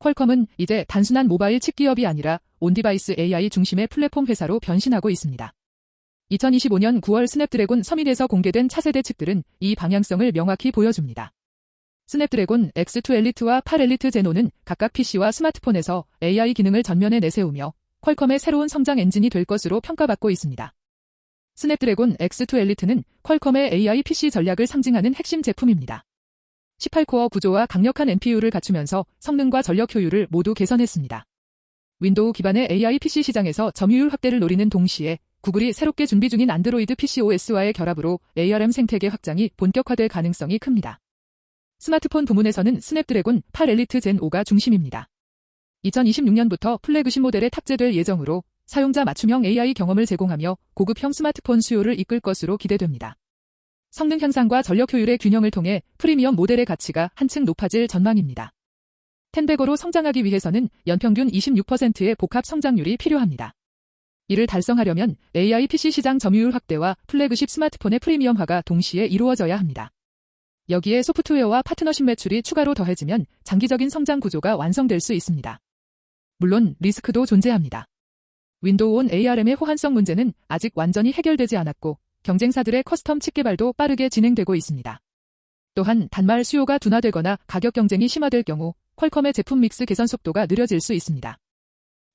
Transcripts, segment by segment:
퀄컴은 이제 단순한 모바일 칩 기업이 아니라 온디바이스 AI 중심의 플랫폼 회사로 변신하고 있습니다. 2025년 9월 스냅드래곤 서밋에서 공개된 차세대 칩들은 이 방향성을 명확히 보여줍니다. 스냅드래곤 X2 엘리트와 8 엘리트 제노는 각각 PC와 스마트폰에서 AI 기능을 전면에 내세우며 퀄컴의 새로운 성장 엔진이 될 것으로 평가받고 있습니다. 스냅드래곤 X2 엘리트는 퀄컴의 AI PC 전략을 상징하는 핵심 제품입니다. 18코어 구조와 강력한 NPU를 갖추면서 성능과 전력 효율을 모두 개선했습니다. 윈도우 기반의 AI PC 시장에서 점유율 확대를 노리는 동시에 구글이 새롭게 준비 중인 안드로이드 PC OS와의 결합으로 ARM 생태계 확장이 본격화될 가능성이 큽니다. 스마트폰 부문에서는 스냅드래곤 8 엘리트 젠 5가 중심입니다. 2026년부터 플래그십 모델에 탑재될 예정으로 사용자 맞춤형 AI 경험을 제공하며 고급형 스마트폰 수요를 이끌 것으로 기대됩니다. 성능 향상과 전력 효율의 균형을 통해 프리미엄 모델의 가치가 한층 높아질 전망입니다. 텐베거로 성장하기 위해서는 연평균 26%의 복합 성장률이 필요합니다. 이를 달성하려면 AI PC 시장 점유율 확대와 플래그십 스마트폰의 프리미엄화가 동시에 이루어져야 합니다. 여기에 소프트웨어와 파트너십 매출이 추가로 더해지면 장기적인 성장 구조가 완성될 수 있습니다. 물론 리스크도 존재합니다. 윈도우 온 ARM의 호환성 문제는 아직 완전히 해결되지 않았고 경쟁사들의 커스텀 칩 개발도 빠르게 진행되고 있습니다. 또한 단말 수요가 둔화되거나 가격 경쟁이 심화될 경우 퀄컴의 제품 믹스 개선 속도가 느려질 수 있습니다.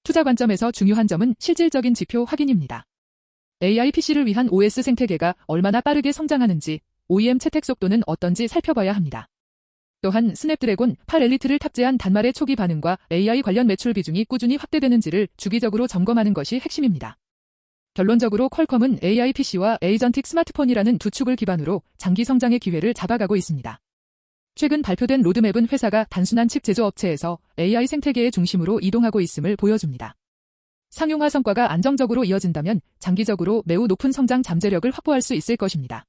투자 관점에서 중요한 점은 실질적인 지표 확인입니다. AI PC를 위한 OS 생태계가 얼마나 빠르게 성장하는지 OEM 채택 속도는 어떤지 살펴봐야 합니다. 또한 스냅드래곤 8 엘리트를 탑재한 단말의 초기 반응과 AI 관련 매출 비중이 꾸준히 확대되는지를 주기적으로 점검하는 것이 핵심입니다. 결론적으로 퀄컴은 AI PC와 에이전틱 스마트폰이라는 두 축을 기반으로 장기 성장의 기회를 잡아가고 있습니다. 최근 발표된 로드맵은 회사가 단순한 칩 제조업체에서 AI 생태계의 중심으로 이동하고 있음을 보여줍니다. 상용화 성과가 안정적으로 이어진다면 장기적으로 매우 높은 성장 잠재력을 확보할 수 있을 것입니다.